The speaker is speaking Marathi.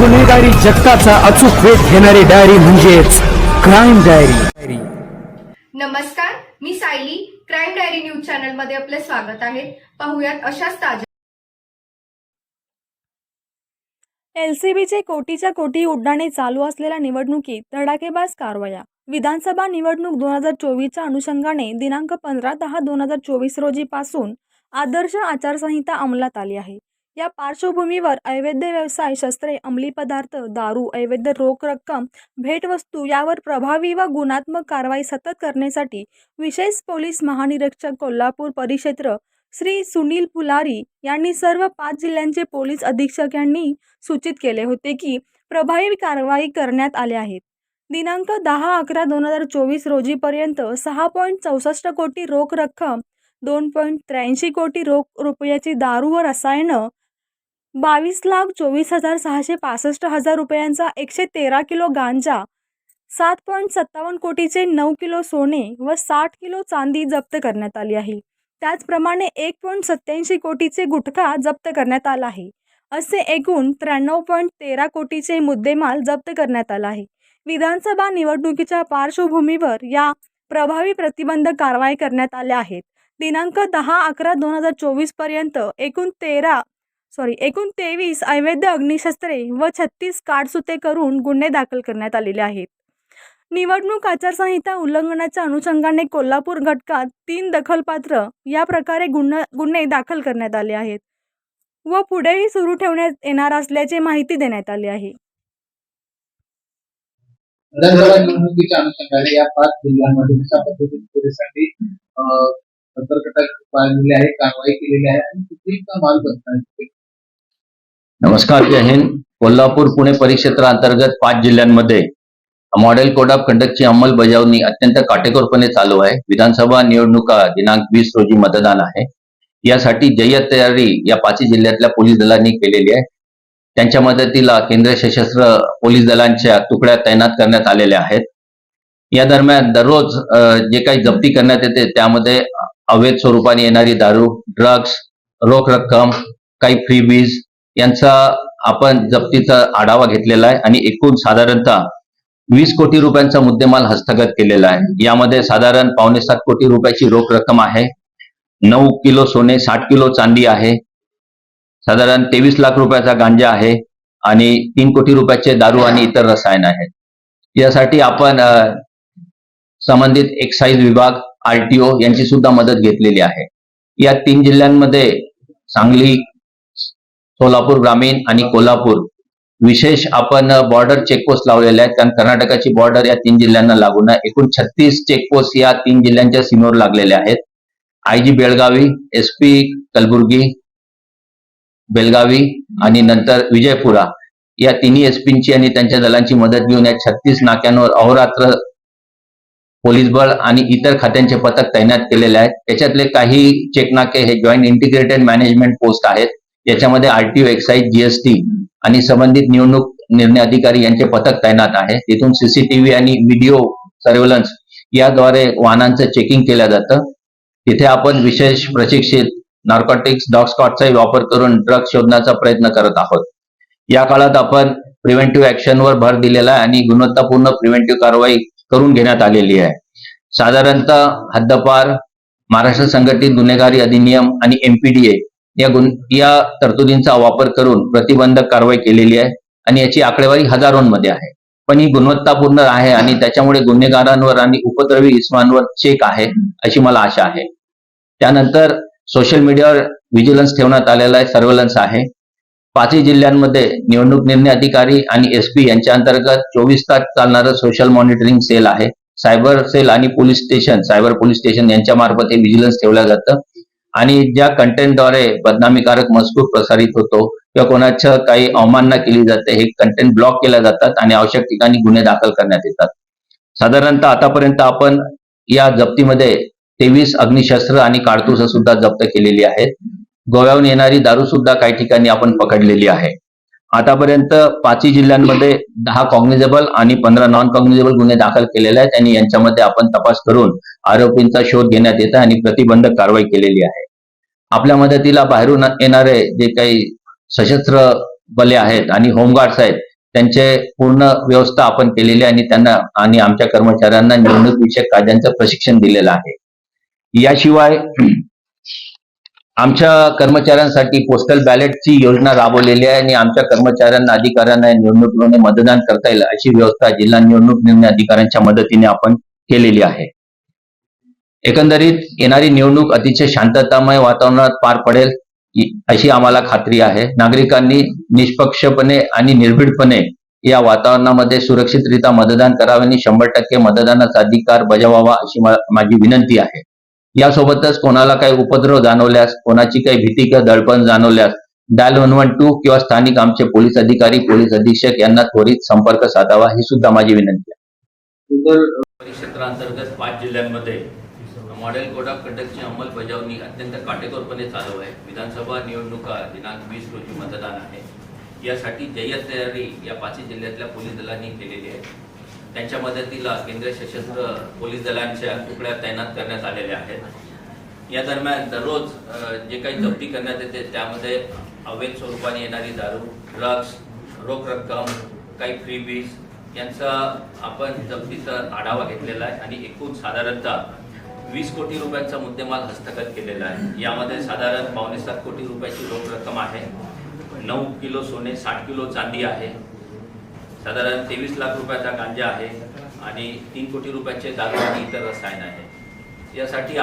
गुन्हेगारी जगताचा अचूक वेध घेणारी डायरी म्हणजेच क्राईम डायरी. नमस्कार मी सायली. क्राईम डायरी न्यूज चॅनलमध्ये आपले स्वागत आहे. पाहुयात अशाच ताज्या एलसीबीचे कोटीच्या कोटी उड्डाणे चालू असलेल्या निवडणुकीत धडाकेबाज कारवाया. विधानसभा निवडणूक दोन हजार चोवीसच्या अनुषंगाने दिनांक पंधरा दहा दोन हजार चोवीस रोजीपासून आदर्श आचारसंहिता अंमलात आली आहे. या पार्श्वभूमीवर अवैध व्यवसाय शस्त्रे अंमली पदार्थ दारू अवैध रोख रक्कम भेटवस्तू यावर प्रभावी व गुणात्मक कारवाई सतत करण्यासाठी विशेष पोलीस महानिरीक्षक कोल्हापूर परिक्षेत्र श्री सुनील पुलारी यांनी सर्व पाच जिल्ह्यांचे पोलीस अधीक्षक यांनी सूचित केले होते की प्रभावी कारवाई करण्यात आल्या आहेत दिनांक दहा अकरा दोन हजार चोवीस रोजीपर्यंत सहा पॉईंट चौसष्ट कोटी रोख रक्कम दोन पॉईंट त्र्याऐंशी कोटी रोख रुपयाची दारू व रसायनं बावीस लाख चोवीस हजार सहाशे पासष्ट हजार रुपयांचा एकशे तेरा किलो गांजा सात पॉईंट सत्तावन्न कोटीचे नऊ किलो सोने व साठ किलो चांदी जप्त करण्यात आली आहे. त्याचप्रमाणे एक पॉईंट सत्याऐंशी कोटीचे गुटखा जप्त करण्यात आला आहे. असे एकूण त्र्याण्णव पॉईंट तेरा कोटीचे मुद्देमाल जप्त करण्यात आला आहे. विधानसभा निवडणुकीच्या पार्श्वभूमीवर या प्रभावी प्रतिबंधक कारवाई करण्यात आल्या आहेत. दिनांक दहा अकरा दोन हजार चोवीसपर्यंत एकूण तेरा सॉरी एकूण तेवीस अवैध अग्निशस्त्रे व छत्तीस काडसुते करून गुन्हे दाखल करण्यात आलेले आहेत. निवडणूक आचारसंहिता उल्लंघनाच्या अनुषंगाने कोल्हापूर घटकात तीन दखलपात्र या प्रकारे गुन्हा गुन्हे दाखल करण्यात आले आहेत व पुढेही सुरू ठेवण्यात येणार असल्याची माहिती देण्यात आली आहे. या पाच जिल्ह्यांमध्ये पद्धतीने सतर्कता पाळलेली आहे कारवाई केलेली आहे आणि किती माल नमस्कार जय हिंद. कोल्हापूर पुणे परिक्षेत्रांतर्गत पाच जिल्ह्यांमध्ये मॉडेल कोड ऑफ कंडक्टची अंमलबजावणी अत्यंत काटेकोरपणे चालू आहे. विधानसभा निवडणुका दिनांक वीस रोजी मतदान आहे. यासाठी जय्यत तयारी या पाचही जिल्ह्यातल्या पोलीस दलांनी केलेली आहे. त्यांच्या मदतीला केंद्रीय सशस्त्र पोलीस दलांच्या तुकड्या तैनात करण्यात आलेल्या आहेत. या दरम्यान दररोज जे काही जप्ती करण्यात येते त्यामध्ये अवैध स्वरूपाने येणारी दारू ड्रग्स रोख रक्कम काही फ्री बीज यांचा आपण जप्तीचा आढावा घेतलेला आहे आणि एकूण साधारणतः वीस कोटी रुपयांचा मुद्देमाल हस्तगत केलेला आहे. यामध्ये साधारण पावणे सात कोटी रुपयाची रोख रक्कम आहे. नऊ किलो सोने साठ किलो चांदी आहे. साधारण तेवीस लाख रुपयाचा गांजा आहे आणि तीन कोटी रुपयाचे दारू आणि इतर रसायन आहेत यासाठी आपण संबंधित एक्साईज विभाग आरटीओ यांची सुद्धा मदत घेतलेली आहे. या तीन जिल्ह्यांमध्ये सांगली सोलापूर ग्रामीण आणि कोल्हापूर. विशेष आपण बॉर्डर चेकपोस्ट लावलेल्या आहेत. कारण कर्नाटकाची बॉर्डर या तीन जिल्ह्यांना लागून आहे. एकूण छत्तीस चेकपोस्ट या तीन जिल्ह्यांच्या सीमेवर लागलेल्या आहेत. आयजी बेळगावी एसपी कलबुर्गी बेलगावी आणि नंतर विजयपुरा. या तिन्ही एसपींची आणि त्यांच्या दलांची मदत घेऊन या छत्तीस नाक्यांवर अहोरात्र पोलीस बळ आणि इतर खात्यांचे पथक तैनात केलेले आहेत. त्याच्यातले काही चेकनाके हे जॉईंट इंटिग्रेटेड मॅनेजमेंट पोस्ट आहेत. याच्यामध्ये आरटीओ एक्साईज जीएसटी आणि संबंधित निवडणूक निर्णय अधिकारी यांचे पथक तैनात आहे. तिथून सीसीटीव्ही आणि व्हिडिओ सर्व्हिलन्स याद्वारे वाहनांचं चेकिंग केलं जातं. तिथे आपण विशेष प्रशिक्षित नार्कोटिक्स डॉगस्कॉटचाही वापर करून ड्रग शोधण्याचा प्रयत्न करत आहोत. या काळात आपण प्रिव्हेंटिव्ह ऍक्शनवर भर दिलेला आहे आणि गुणवत्तापूर्ण प्रिव्हेंटिव्ह कारवाई करून घेण्यात आलेली आहे. साधारणतः हद्दपार महाराष्ट्र संघटित गुन्हेगारी अधिनियम आणि एमपीडीए या गुन या तरतुदींचा वापर करून प्रतिबंधक कारवाई केलेली आहे आणि याची आकडेवारी हजारोंमध्ये आहे. पण ही गुणवत्तापूर्ण आहे आणि त्याच्यामुळे गुन्हेगारांवर आणि उपद्रवी इस्मांवर चेक आहे अशी मला आशा आहे. त्यानंतर सोशल मीडियावर व्हिजिलन्स ठेवण्यात आलेला आहे सर्व्हेलन्स आहे. पाचही जिल्ह्यांमध्ये निवडणूक निर्णय अधिकारी आणि एसपी यांच्या अंतर्गत चोवीस तास चालणारं सोशल मॉनिटरिंग सेल आहे. सायबर सेल आणि police station cyber police station यांच्या मार्फत हे व्हिजिलन्स ठेवलं जातं. आणि ज्या कंटेंटद्वारे बदनामीकारक मजकूर प्रसारित होतो किंवा कोणाच्या काही अवमानना केली जाते हे कंटेंट ब्लॉक केल्या जातात आणि आवश्यक ठिकाणी गुन्हे दाखल करण्यात येतात. साधारणतः आतापर्यंत आपण या जप्तीमध्ये तेवीस अग्निशस्त्र आणि काडतुसं सुद्धा जप्त केलेली आहेत. गोव्याहून येणारी दारू सुद्धा काही ठिकाणी आपण पकडलेली आहे. आतापर्यंत पाचही जिल्ह्यांमध्ये दहा कॉग्निजेबल आणि पंधरा नॉन कॉग्निजेबल गुन्हे दाखल केलेले आहेत. आणि यांच्यामध्ये आपण तपास करून आरोपींचा शोध घेण्यात येत आहे आणि प्रतिबंधक कारवाई केलेली आहे. आपल्या मदतीला बाहेरून येणारे जे काही सशस्त्र बले आहेत आणि होमगार्ड्स आहेत त्यांचे पूर्ण व्यवस्था आपण केलेली आहे आणि त्यांना आणि आमच्या कर्मचाऱ्यांना निवडणूक विषयक कायद्यांचं प्रशिक्षण दिलेलं आहे. याशिवाय आमच्या कर्मचाऱ्यांसाठी पोस्टल बॅलेटची योजना राबवलेली आहे आणि आमच्या कर्मचाऱ्यांना अधिकाऱ्यांना निवडणुकीमध्ये मतदान करता येईल अशी व्यवस्था जिल्हा निवडणूक निर्णय अधिकाऱ्यांच्या मदतीने आपण केलेली आहे. एकंदरीत येणारी निवडणूक अतिशय शांततामय वातावरणात पार पडेल अशी आम्हाला खात्री आहे. नागरिकांनी निष्पक्षपणे आणि निर्भीडपणे या वातावरणामध्ये सुरक्षितरित्या मतदान करावे आणि शंभर टक्के मतदानाचा अधिकार बजावावा अशी माझी विनंती आहे. यासोबतच कोणाला काही उपद्रव जाणवल्यास कोणाची काही भीती किंवा दडपण जाणवल्यास डायल वन वन टू किंवा स्थानिक आमचे पोलीस अधिकारी पोलीस अधीक्षक यांना त्वरित संपर्क साधावा ही सुद्धा माझी विनंती आहे. तर परिक्षेत्रांतर्गत पाच जिल्ह्यांमध्ये मॉडेल कोड ऑफ कंडक्टची अंमलबजावणी अत्यंत काटेकोरपणे चालू आहे. विधानसभा निवडणुका दिनांक वीस रोजी मतदान आहे. यासाठी जय्यत तयारी या पाचही जिल्ह्यातल्या पोलीस दलांनी केलेली आहे. त्यांच्या मदतीला केंद्रीय सशस्त्र पोलीस दलांच्या तुकड्या तैनात करण्यात आलेल्या आहेत. या दरम्यान दररोज जे काही जप्ती करण्यात येते त्यामध्ये अवैध स्वरूपाने येणारी दारू ड्रग्स रोख रक्कम काही फ्री बीज यांचा आपण जप्तीचा आढावा घेतलेला आहे आणि एकूण साधारणतः वीस कोटी रुपयांचा मुद्देमाल हस्तगत केलेला आहे. यामध्ये साधारण पावणे सात कोटी रुपयाची रोख रक्कम आहे. नऊ किलो सोने साठ किलो चांदी आहे. साधारण तेवीस लाख रुपयाचा गांजा आहे आणि तीन कोटी रुपयाचे दारू आणि इतर रसायन आहे. यासाठी